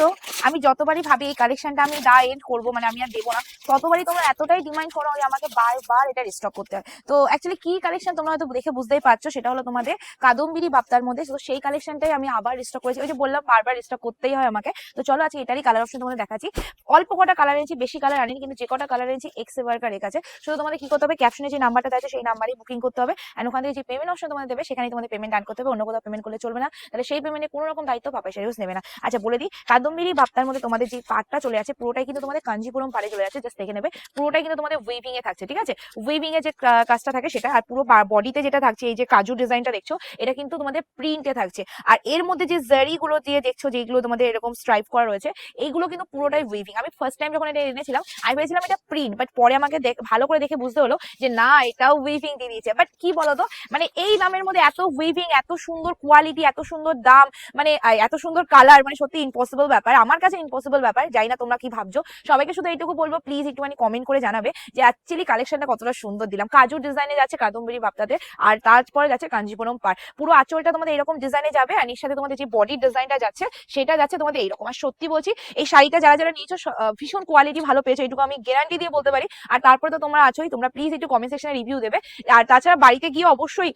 তো আমি যতবারই ভাবি এই কালেকশনটা আমি দা এন্ড করব মানে আমি আর দেবো না, ততবারই তোমরা এতটাই ডিমান্ড করো যে আমাকে বারবার এটা রিস্টক করতে হয়। তো অ্যাকচুয়ালি কি কালেকশন তোমরা হয়তো দেখে বুঝতেই পারছ, সেটা হলো তোমাদের কাদম্বিরি বাপ্তার মধ্যে। তো সেই কালেকশনটাই আমি আবার রিস্টক করেছি। ওই যে বললাম, বারবার রিস্টক করতেই হয় আমাকে। তো চলো আজকে এটারই কালার অপশন তোমাদের দেখাচ্ছি। অল্প কটা কালার এনেছি, বেশি কালার আনিনি, কিন্তু যে কটা কালার এনেছি এক্স রেখে আছে শুধু তোমাদের কি করতে হবে ক্যাপশনে যে নাম্বারটা আছে সেই নাম্বারই বুকিং করতে হবে। এন্ড ওখান থেকে যে পেমেন্ট অপশন তোমাদের দেবে সেখানে তোমাদের পেমেন্ট ডান করতে হবে। অন্য কোথাও পেমেন্ট করলে চলবে না। তাহলে সেই পেমেন্টে কোনো রকম দায়িত্ব পাপাই সেরিউস নেবে না। আচ্ছা বলে দিই কাদম্বিরি বাপ্তার মধ্যে তোমাদের যে পার্টটা চলে আছে পুরোটাই কিন্তু তোমাদের কাঞ্জিপুরম পাড়ে চলে আছে জাস্ট দেখে নেবে। পুরোটাই কিন্তু তোমাদের উইভিং এ থাকছে, ঠিক আছে? উইভিং এ যে কাজটা থাকে সেটা, আর পুরো বডিতে যেটা থাকছে, এই যে কাজু ডিজাইনটা দেখছ, এটা কিন্তু তোমাদের প্রিন্টে থাকছে। আর এর মধ্যে যে জারি গুলো দিয়ে দেখছ যেগুলো তোমাদের এরকম স্ট্রাইপ করা রয়েছে এইগুলো কিন্তু পুরোটাই উইভিং আমি ফার্স্ট টাইম যখন এটা এনেছিলাম, আমি ভেবেছিলাম এটা প্রিন্ট বাট পরে আমাকে ভালো করে দেখে বুঝতে হলো যে না, এটাও উইভিং দিয়ে দিয়েছে। বাট কি বলতো মানে এই দামের মধ্যে এত উইভিং এত সুন্দর কোয়ালিটি এত সুন্দর দাম মানে এত সুন্দর কালার মানে সত্যি ইম্পসিবল ব্যাপার, আমার কাছে ইম্পসিবল ব্যাপার, জানি না তোমরা কি ভাবছ। সবাইকে শুধু এইটুকু বলব প্লিজ একটুখানি কমেন্ট করে জানাবে যে অ্যাকচুয়ালি কালেকশনটা কতটা সুন্দর দিলাম। কাজুর ডিজাইনে যাচ্ছে কাদম্বরি বাপ্তাতে আর তারপরে যাচ্ছে কাঞ্জিপুরম পার পুরো আঁচলটা তোমাদের এরকম ডিজাইনে যাবে, আর এর সাথে তোমাদের যে বডির ডিজাইনটা যাচ্ছে, সেটা যাচ্ছে তোমাদের এইরকম। আর সত্যি বলছি, এই শাড়িটা যারা যারা নিয়েছো ভীষণ কোয়ালিটি ভালো পেয়েছ, এইটুকু আমি গ্যারান্টি দিয়ে বলতে পারি। আর তারপরে তো তোমরা আছোই, তোমরা প্লিজ একটু কমেন্ট সেকশনে রিভিউ দেবে। আর তাছাড়া বাড়িতে গিয়ে অবশ্যই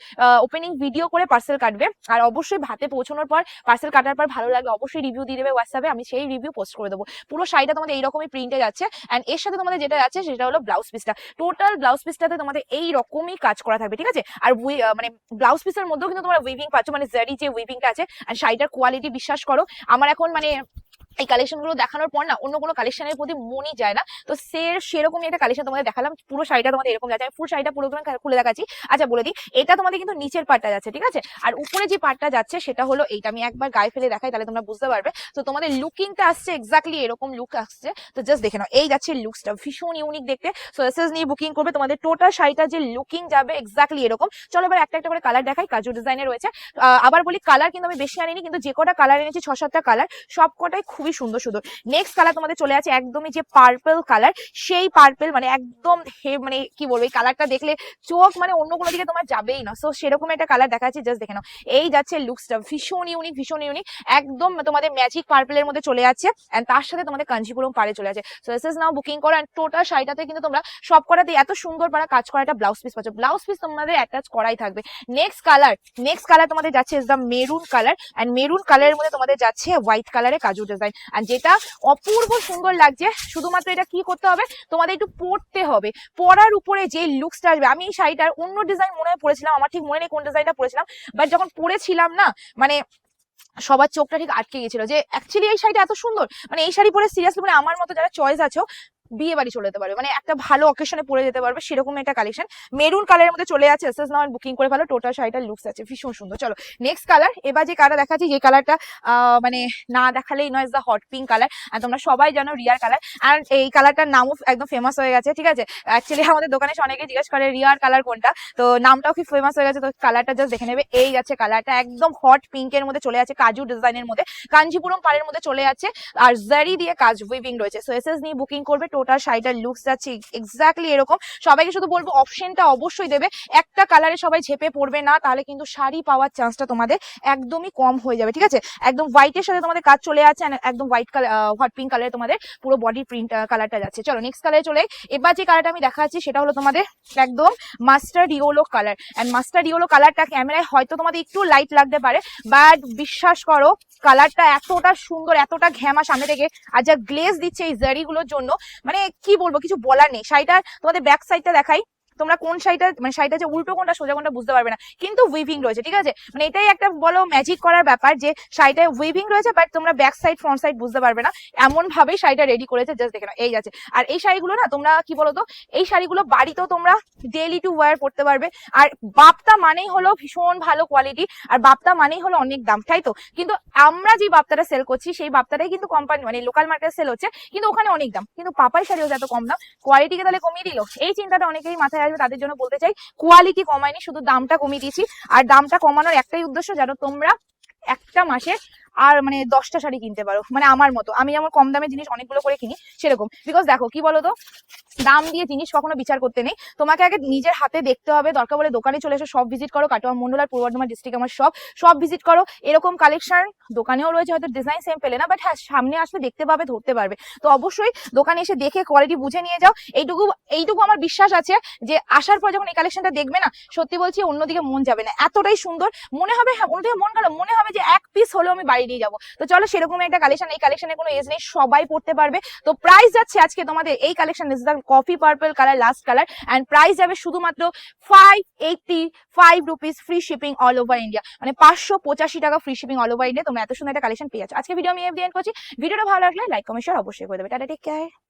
ওপেনিং ভিডিও করে পার্সেল কাটবে। আর অবশ্যই ভাতে পৌঁছানোর পর পার্সেল কাটার পর ভালো লাগবে অবশ্যই রিভিউ দিয়ে দেবে হোয়াটসঅ্যাপে আমি সেই রিভিউ পোস্ট করে দেবো। পুরো শাড়িটা তোমাদের এইরকমই প্রিন্টে যাচ্ছে অ্যান্ড এর সাথে তোমাদের যেটা যাচ্ছে সেটা হলো ব্লাউজ পিসটা টোটাল ব্লাউজ পিসটাতে তোমাদের এই রকমই কাজ করা থাকবে, ঠিক আছে? আর উই- মানে ব্লাউজ পিসের মধ্যেও কিন্তু তোমরা উইভিং পাচ্ছ মানে জারি যে উইভিংটা আছে আর শাড়িটার কোয়ালিটি বিশ্বাস করো। আমার এখন মানে এই কালেকশনগুলো দেখানোর পর না, অন্য কোনো কালেকশনের প্রতি মনই যায় না। তো সে, সেরকমই একটা কালেকশন তোমাদের দেখালাম, পুরো শাড়িটা তোমাদের এরকম যাচ্ছে। আমি ফুল শাড়িটা পুরো খুলে দেখাচ্ছি। আচ্ছা বলে দিই, এটা তোমাদের কিন্তু নিচের পার্টটা যাচ্ছে, ঠিক আছে? আর উপরে যে পার্টটা যাচ্ছে, সেটা হলো এইটা। আমি একবার গায়ে ফেলে দেখাই, তাহলে তোমরা বুঝতে পারবে। তো তোমাদের লুকিংটা আসছে এক্স্যাক্টলি এরকম লুক আসছে। তো জাস্ট দেখে নাও, এই যাচ্ছে লুকসটা ভীষণ ইউনিক দেখতে। সো এসএস নিয়ে বুকিং করবে তোমাদের টোটাল শাড়িটা যে লুকিং যাবে এক্স্যাক্টলি এরকম। চলো এবার একটা একটা করে কালার দেখাই, কাজু ডিজাইনে রয়েছে। আবার বলি কালার কিন্তু আমি বেশি আনিনি, কিন্তু যে কটা কালার এনেছি, ছ, সাতটা কালার সব কটাই খুবই সুন্দর সুন্দর। নেক্সট কালার তোমাদের চলে আছে একদমই যে পার্পল কালার সেই পার্পল মানে একদম হে- মানে কি বলব, এই কালারটা দেখলে চোখ মানে অন্য কোনো দিকে তোমার যাবেই না। সো সেরকম একটা কালার দেখা যাচ্ছে জাস্ট দেখে নাও। এই যাচ্ছে লুকসটা ভীষণ ইউনিক ভীষণ ইউনিক একদম তোমাদের ম্যাজিক পার্পলের মধ্যে চলে যাচ্ছে এন্ড তার সাথে তোমাদের কাঞ্চিপুরম পাড়ে চলে আছে সো এস এস নাও বুকিং করো এন্ড টোটাল শাড়িটাতে কিন্তু তোমরা সব কটাতে এত সুন্দর পারা কাজ করা একটা ব্লাউজ পিস পাচ্ছ। ব্লাউজ পিস তোমাদের অ্যাটাচ করাই থাকবে। নেক্সট কালার নেক্সট কালার তোমাদের যাচ্ছে is the maroon colour and maroon কালারের মধ্যে তোমাদের যাচ্ছে হোয়াইট কালারের কাজু ডিজাইন আর যেটা অপূর্ব সুন্দর লাগছে, শুধুমাত্র এটা কি করতে হবে? তোমাদের একটু পরতে হবে। পরার উপরে যে লুকসটা আসবে, আমি এই শাড়িটার অন্য ডিজাইন মনে হয় পরেছিলাম, আমার ঠিক মনে নেই কোন ডিজাইনটা পরেছিলাম বাট যখন পরেছিলাম না মানে সবার চোখটা ঠিক আটকে গেছিল যে অ্যাকচুয়ালি এই শাড়িটা এত সুন্দর মানে এই শাড়ি পরে সিরিয়াসলি মানে আমার মতো যারা চয়েস আছো বিয়ে বাড়ি চলে যেতে পারবে। মানে একটা ভালো অকেশনে পরে যেতে পারবে সেরকম একটা কালেকশন মেরুন কালারের মধ্যে চলে আছে এসএস নাও বুকিং করে ভালো টোটাল শাড়িটার লুকস আছে। ভীষণ সুন্দর। চলো নেক্সট কালার এবার যে কালার দেখাচ্ছি, যে কালারটা মানে না দেখালেই নয় দ্য হট পিঙ্ক কালার আর তোমরা সবাই জানো রিয়ার কালার আর এই কালারটার নামও একদম ফেমাস হয়ে গেছে, ঠিক আছে? অ্যাকচুয়ালি আমাদের দোকানে অনেকে জিজ্ঞেস করে রিয়ার কালার কোনটা? তো নামটাও কি ফেমাস হয়ে গেছে। তো কালারটা জাস্ট দেখে নেবে। এই যাচ্ছে কালারটা একদম হট পিঙ্কের মধ্যে চলে আছে, কাজু ডিজাইনের মধ্যে। কাঞ্জিপুরম পাড়ের মধ্যে চলে যাচ্ছে আর জারি দিয়ে কাজ উইভিং রয়েছে। সো এসএস নিয়ে বুকিং করবে। টোটাল শাড়িটার লুকস যাচ্ছে এক্স্যাক্টলি এরকম। সবাইকে শুধু বলব অপশনটা অবশ্যই দেবে। একটা কালারে সবাই ঝেপে পড়বে না, তাহলে কিন্তু শাড়ি পাওয়ার চান্সটা তোমাদের একদমই কম হয়ে যাবে, ঠিক আছে? একদম হোয়াইটের সাথে তোমাদের কাজ চলে আছে একদম হোয়াইট কালার হট পিঙ্ক কালারে তোমাদের পুরো বডি প্রিন্ট কালারটা যাচ্ছে। চলো নেক্সট কালারে চলে এবার যে কালারটা আমি দেখাচ্ছি সেটা হলো তোমাদের একদম mustard yellow colour and mustard yellow কালারটা ক্যামেরায় হয়তো তোমাদের একটু লাইট লাগতে পারে বাট বিশ্বাস করো কালারটা এতটা সুন্দর, এতটা ঘ্যামা সামনে থেকে। আর যা গ্লেজ দিচ্ছে এই জারিগুলোর জন্য মানে কি বলব, কিছু বলার নেই। শাড়িটার তোমাদের ব্যাক সাইডটা দেখাই। তোমরা কোন শাড়িটা মানে শাড়িটা যে উল্টো কোনটা, সোজা কোনটা বুঝতে পারবে না। কিন্তু উইভিং রয়েছে, ঠিক আছে? মানে এটাই একটা বলো ম্যাজিক করার ব্যাপার যে শাড়িটায় উইভিং রয়েছে বাট তোমরা ব্যাক সাইড ফ্রন্ট সাইড বুঝতে পারবে না। এমন ভাবেই শাড়িটা রেডি করেছে জাস্ট দেখে এই আছে আর এই শাড়িগুলো না, তোমরা কি বলতো, এই শাড়িগুলো বাড়িতেও তোমরা ডেইলি টু ওয়ার পড়তে পারবে। আর বাপ্তা মানেই হলো ভীষণ ভালো কোয়ালিটি আর বাপ্তা মানেই হলো অনেক দাম, তাই তো? কিন্তু আমরা যে বাপ্তাটা সেল করছি, সেই বাপ্তাটাই কিন্তু কোম্পানি মানে লোকাল মার্কেটে সেল হচ্ছে, কিন্তু ওখানে অনেক দাম। কিন্তু পাপাই শাড়িও এত কম দাম কোয়ালিটিকে তাহলে কমিয়ে দিল? এই চিন্তাটা অনেকেই মাথায় আসবে তাদের জন্য বলতে চাই কোয়ালিটি কমায়নি, শুধু দামটা কমিয়ে দিয়েছি। আর দামটা কমানোর একটাই উদ্দেশ্য, যেন তোমরা একটা মাসে আর মানে দশটা শাড়ি কিনতে পারো মানে আমার মতো। আমি যেমন কম দামে জিনিস অনেকগুলো করে কিনি, সেরকম। বিকজ দেখো, কি বলো তো দাম দিয়ে জিনিস কখনো বিচার করতে নেই। তোমাকে আগে নিজের হাতে দেখতে হবে, দরকার বলে দোকানে চলে এসে সব ভিজিট করো, কাটোয়া মন্ডল আর পূর্ব বর্ধমান ডিস্ট্রিক্ট আমার সব সব ভিজিট করো, এরকম কালেকশন দোকানেও রয়েছে, হয়তো ডিজাইন সেম পেলে না বাট হ্যাঁ সামনে আসলে দেখতে পাবে, ধরতে পারবে। তো অবশ্যই দোকানে এসে দেখে কোয়ালিটি বুঝে নিয়ে যাও। এইটুকু এইটুকু আমার বিশ্বাস আছে যে, আসার পর যখন এই কালেকশনটা দেখবে না, সত্যি বলছি অন্যদিকে মন যাবে না। এতটাই সুন্দর, মনে হবে হ্যাঁ অন্যদিকে মন গেল, মনে হবে যে এক পিস হলেও আমি বাড়ি নিয়ে যাব। তো চলো সেরকম একটা কালেকশন এই কালেকশনের কোনো এজ নেই, সবাই পড়তে পারবে। তো প্রাইস যাচ্ছে আজকে তোমাদের এই collection is the coffee purple colour last colour and price যাবে শুধুমাত্র five eighty five rupees free shipping all over India মানে পাঁচশো পঁচাশি টাকা free shipping all over India তোমরা এত সুন্দর একটা কালেকশন পেয়ে যাচ্ছ। আজকে ভিডিও আমি এফ এন্ড করছি। ভিডিওটা ভালো লাগলে লাইক কমেন্ট শেয়ার অবশ্যই করে দেবে। Tata take care